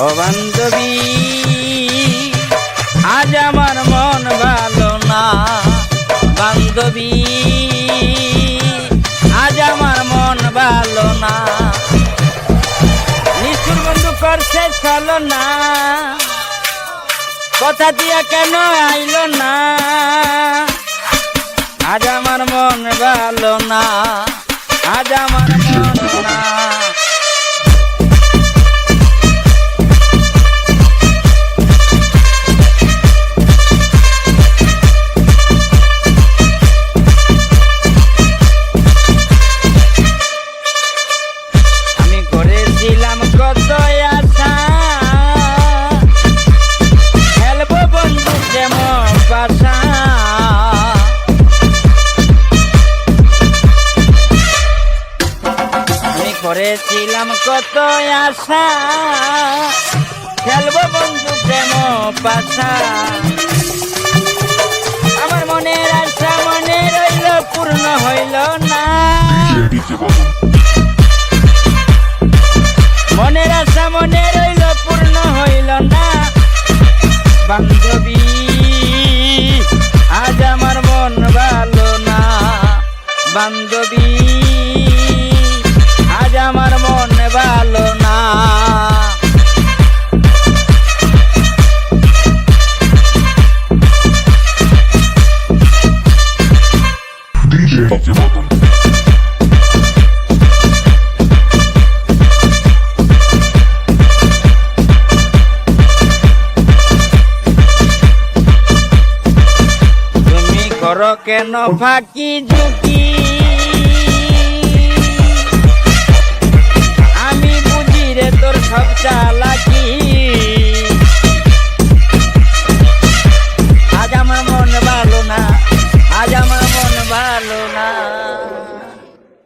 ও বান্ধবী, আজ আমার মন ভালো না। বান্ধবী, আজ আমার মন ভালো না। নিষ্ঠুর বন্ধু করছে চলো না। কথা দিয়া কেন আইলো না? আজ আমার মন ভালো না। আজ আমার মন করেছিলাম কত আশা। খেলব বন্ধু প্রেম পাশা। আমার মনের আশা মনে রইল, পূর্ণ হইল না। মনের আশা মনে রইল, পূর্ণ হইল না। বান্ধবী, আজ আমার মন ভালো না। বান্ধবী DJ. তুমি করো কেন ফাঁকি ঝুঁকি